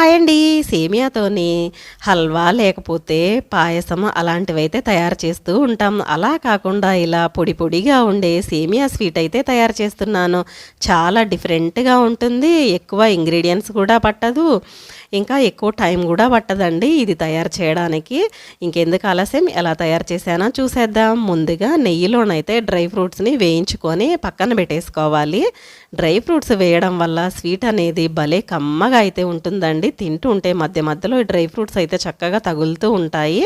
Hi అండి సేమియాతోని హల్వా లేకపోతే పాయసం అలాంటివైతే తయారు చేస్తూ ఉంటాం. అలా కాకుండా ఇలా పొడి పొడిగా ఉండే సేమియా స్వీట్ అయితే తయారు చేస్తున్నాను. చాలా డిఫరెంట్గా ఉంటుంది. ఎక్కువ ఇంగ్రీడియంట్స్ కూడా పట్టదు. ఇంకా ఎక్కువ టైం కూడా పట్టదండి ఇది తయారు చేయడానికి. ఇంకెందుకు ఆలస్యం? ఎలా తయారు చేశానో చూసేద్దాం. ముందుగా నెయ్యిలోనైతే డ్రై ఫ్రూట్స్ని వేయించుకొని పక్కన పెట్టేసుకోవాలి. డ్రై ఫ్రూట్స్ వేయడం వల్ల స్వీట్ అనేది భలే కమ్మగా అయితే ఉంటుందండి. తింటూ ఉంటే మధ్య మధ్యలో డ్రై ఫ్రూట్స్ అయితే చక్కగా తగులుతూ ఉంటాయి.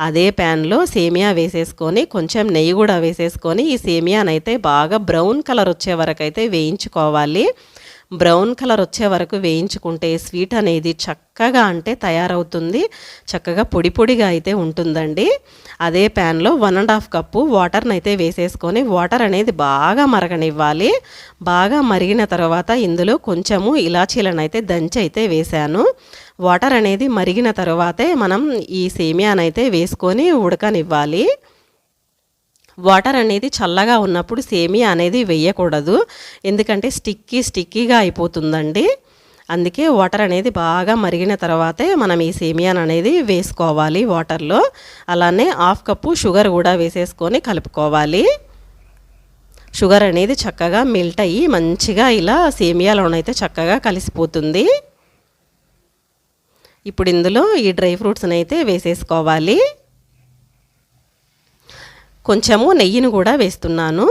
అదే ప్యాన్లో సేమియా వేసేసుకొని కొంచెం నెయ్యి కూడా వేసేసుకొని ఈ సేమియానైతే బాగా బ్రౌన్ కలర్ వచ్చే వరకు అయితే వేయించుకోవాలి. బ్రౌన్ కలర్ వచ్చే వరకు వేయించుకుంటే స్వీట్ అనేది చక్కగా అంటే తయారవుతుంది. చక్కగా పొడి పొడిగా అయితే ఉంటుందండి. అదే ప్యాన్లో వన్ అండ్ హాఫ్ కప్పు వాటర్ని అయితే వేసేసుకొని వాటర్ అనేది బాగా మరగనివ్వాలి. బాగా మరిగిన తర్వాత ఇందులో కొంచెము ఇలాచీలను అయితే దంచి అయితే వేశాను. వాటర్ అనేది మరిగిన తర్వాతే మనం ఈ సేమియానైతే వేసుకొని ఉడకనివ్వాలి. వాటర్ అనేది చల్లగా ఉన్నప్పుడు సేమియా అనేది వేయకూడదు. ఎందుకంటే స్టిక్కీ స్టిక్కీగా అయిపోతుందండి. అందుకే వాటర్ అనేది బాగా మరిగిన తర్వాతే మనం ఈ సేమియాన్ అనేది వేసుకోవాలి వాటర్లో. అలానే హాఫ్ కప్పు షుగర్ కూడా వేసేసుకొని కలుపుకోవాలి. షుగర్ అనేది చక్కగా మెల్ట్ అయ్యి మంచిగా ఇలా సేమియాలోనైతే చక్కగా కలిసిపోతుంది. ఇప్పుడు ఇందులో ఈ డ్రై ఫ్రూట్స్ని అయితే వేసేసుకోవాలి. కొంచెము నెయ్యిని కూడా వేస్తున్నాను.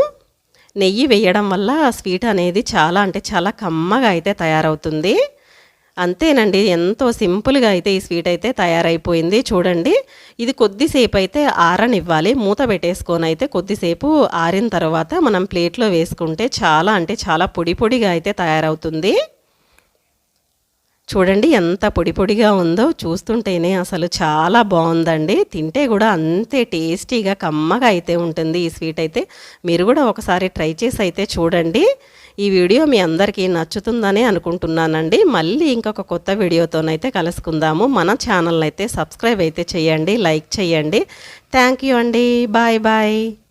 నెయ్యి వేయడం వల్ల స్వీట్ అనేది చాలా అంటే చాలా కమ్మగా అయితే తయారవుతుంది. అంతేనండి ఎంతో సింపుల్గా అయితే ఈ స్వీట్ అయితే తయారైపోయింది. చూడండి ఇది కొద్దిసేపు అయితే ఆరనివ్వాలి. మూత పెట్టేసుకొని అయితే కొద్దిసేపు ఆరిన తర్వాత మనం ప్లేట్లో వేసుకుంటే చాలా అంటే చాలా పొడి పొడిగా అయితే తయారవుతుంది. చూడండి ఎంత పొడి పొడిగా ఉందో చూస్తుంటేనే అసలు చాలా బాగుందండి. తింటే కూడా అంతే టేస్టీగా కమ్మగా అయితే ఉంటుంది ఈ స్వీట్ అయితే. మీరు కూడా ఒకసారి ట్రై చేసి అయితే చూడండి. ఈ వీడియో మీ అందరికీ నచ్చుతుందని అనుకుంటున్నానండి. మళ్ళీ ఇంకొక కొత్త వీడియోతోనైతే కలుసుకుందాము. మన ఛానల్ అయితే సబ్స్క్రైబ్ అయితే చేయండి లైక్ చేయండి. థ్యాంక్ యూ అండి. Bye bye.